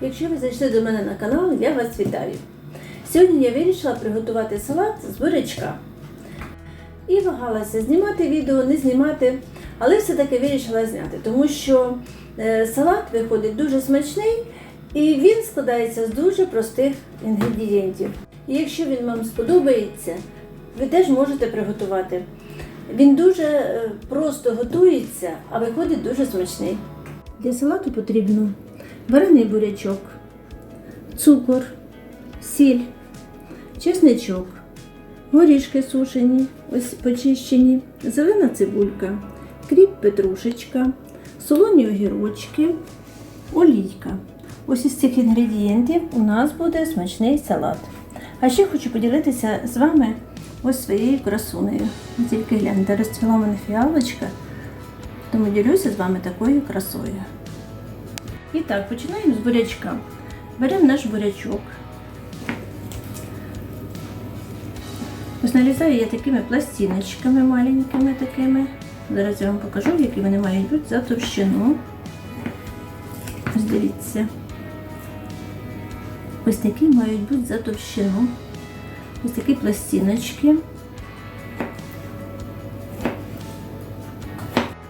Якщо ви зайшли до мене на канал, я вас вітаю. Сьогодні я вирішила приготувати салат з бурячка. І вагалася знімати відео, не знімати, але все-таки вирішила зняти, тому що е, салат виходить дуже смачний і він складається з дуже простих інгредієнтів. І якщо він вам сподобається, ви теж можете приготувати. Він дуже е, просто готується, а виходить дуже смачний. Для салату потрібно варений бурячок, цукор, сіль, чесничок, горішки сушені, ось почищені, зелена цибулька, кріп петрушечка, солоні огірочки, олійка. Ось із цих інгредієнтів у нас буде смачний салат. А ще хочу поділитися з вами ось своєю красунею. Тільки гляньте, розцвіла мене фіалочка, тому ділюся з вами такою красою. І так, починаємо з бурячка. Беремо наш бурячок. Ось нарізаю я такими пластиночками маленькими такими. Зараз я вам покажу, які вони мають бути за товщину. Ось дивіться. Ось такі мають бути за товщину. Ось такі пластиночки.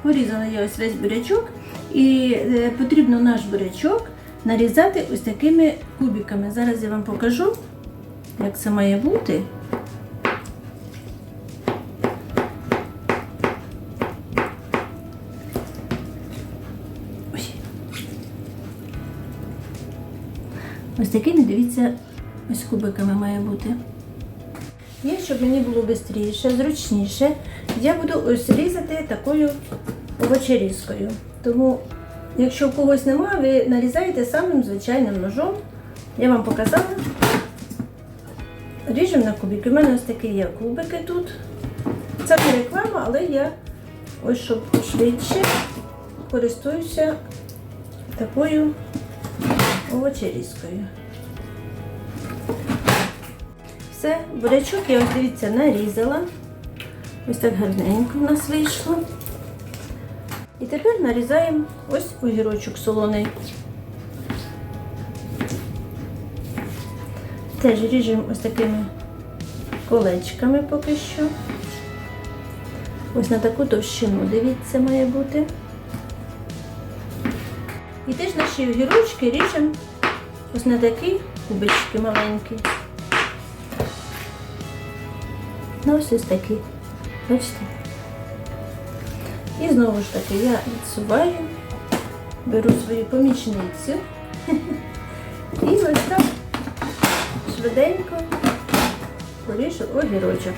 Порізала я ось весь бурячок і е, потрібно наш бурячок нарізати ось такими кубиками. Зараз я вам покажу, як це має бути. Ой. Ось такими, дивіться, ось кубиками має бути. І щоб мені було швидше, зручніше, я буду ось різати такою овочерізкою. Тому, якщо в когось немає, ви нарізаєте самим звичайним ножом. Я вам показала. Ріжемо на кубики. У мене ось такі є кубики тут. Це не реклама, але я ось щоб швидше користуюся такою овочерізкою. Все, бурячок я ось дивіться нарізала. Ось так гарненько в нас вийшло. І тепер нарізаємо ось огірочок солоний. Теж ріжемо ось такими колечками поки що. Ось на таку товщину, дивіться, має бути. І теж наші огірочки ріжемо ось на такі кубички маленькі. Ну, ось ось такі. Бачите? І знову ж таки я відсуваю, беру свою помічницю і ось так швиденько поріжу огірочок.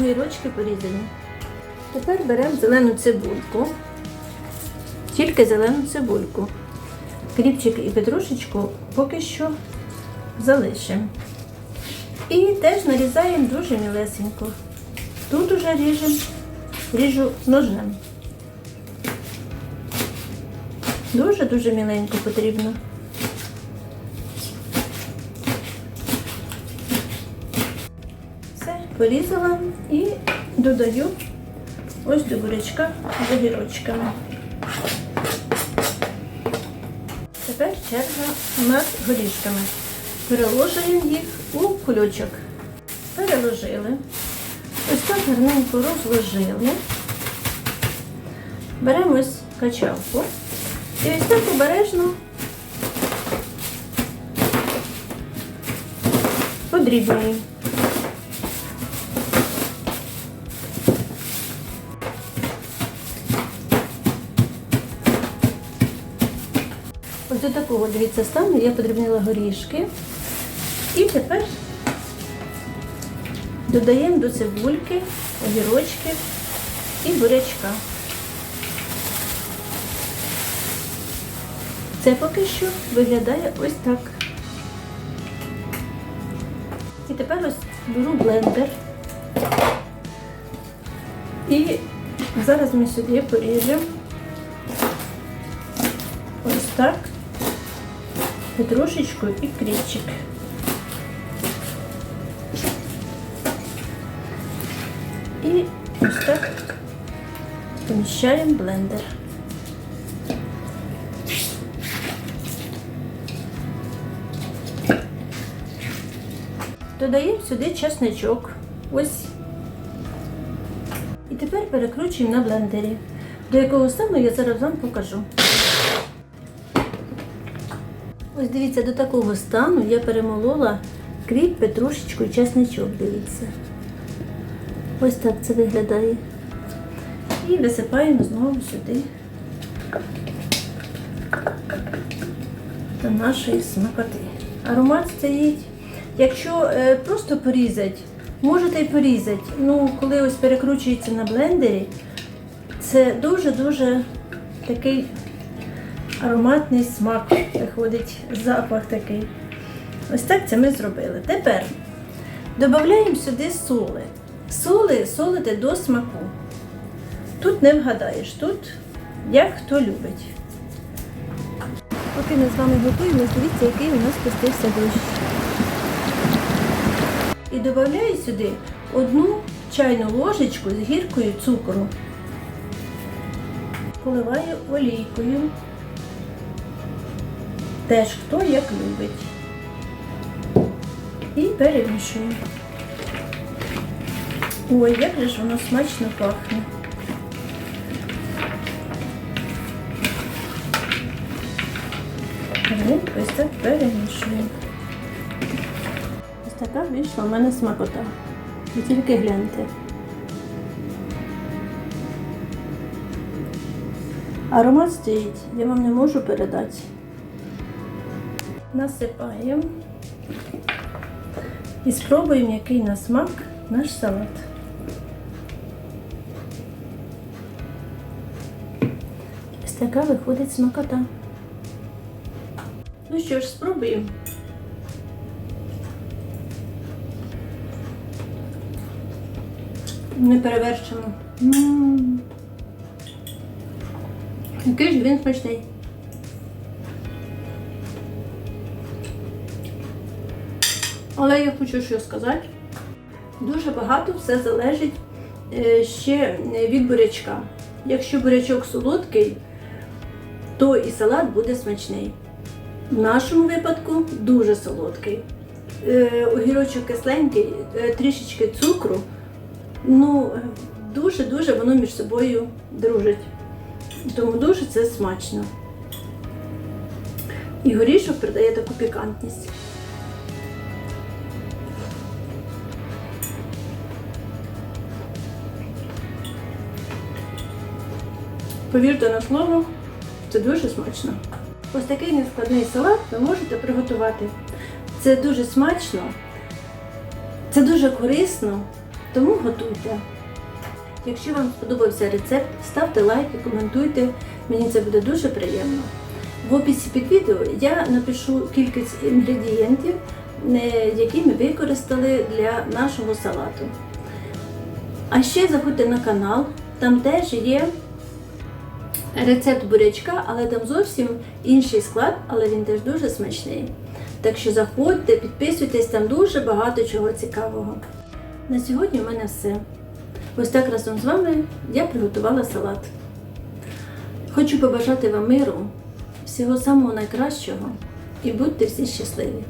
Огірочки порізані. Тепер беремо зелену цибульку, тільки зелену цибульку. Кріпчик і петрушечку поки що залишимо. І теж нарізаємо дуже мілесенько. Тут уже ріжемо, ріжу ножем. Дуже-дуже міленько потрібно. Все, порізала і додаю ось до бурячка з огірочками. Тепер черга над горішками. Переложуємо їх у кульочок. Переложили. Ось так гарненько розложили. Беремо ось качалку і ось так обережно подрібнюємо. Ось до такого, дивіться, стану я подрібнила горішки. І тепер додаємо до цибульки, огірочки і бурячка. Це поки що виглядає ось так. І тепер ось беру блендер. І зараз ми сюди поріжемо ось так петрушечку і кріпчик. І ось так поміщаємо блендер. Додаємо сюди чесничок. Ось. І тепер перекручуємо на блендері, до якого стану я зараз вам покажу. Ось дивіться, до такого стану я перемолола кріп, петрушечку і чесничок, дивіться. Ось так це виглядає. І висипаємо знову сюди до нашої смакоти. Аромат стоїть. Якщо е, просто порізати, можете й порізати. Ну, коли ось перекручується на блендері, це дуже-дуже такий ароматний смак виходить, запах такий. Ось так це ми зробили. Тепер додаємо сюди соли. Соли солите до смаку. Тут не вгадаєш, тут як хто любить. Поки ми з вами готуємо, дивіться, який у нас пустився дощ. І додаю сюди одну чайну ложечку з гіркою цукру. Поливаю олійкою. Теж хто як любить. І перемішую. Ой, як же ж воно смачно пахне. Ну, ось так перемішую. Ось така вийшла в мене смакота. Ви тільки гляньте. Аромат стоїть, я вам не можу передати. Насипаємо і спробуємо, який на смак наш салат. Така виходить смакота. Ну що ж, спробуємо. Не перевершимо. М. Який ж він смачний. Але я хочу що сказати. Дуже багато все залежить е, ще від бурячка. Якщо бурячок солодкий, то і салат буде смачний. В нашому випадку дуже солодкий. Е, Огірочок кисленький, е, трішечки цукру. Ну, дуже-дуже воно між собою дружить. Тому дуже це смачно. І горішок придає таку пікантність. Повірте на слово, це дуже смачно. Ось такий нескладний салат ви можете приготувати. Це дуже смачно, це дуже корисно, тому готуйте. Якщо вам сподобався рецепт, ставте лайк і коментуйте, мені це буде дуже приємно. В описі під відео я напишу кількість інгредієнтів, е, які ми використали для нашого салату. А ще заходьте на канал, там теж є рецепт бурячка, але там зовсім інший склад, але він теж дуже смачний. Так що заходьте, підписуйтесь, там дуже багато чого цікавого. На сьогодні у мене все. Ось так разом з вами я приготувала салат. Хочу побажати вам миру, всього самого найкращого і будьте всі щасливі!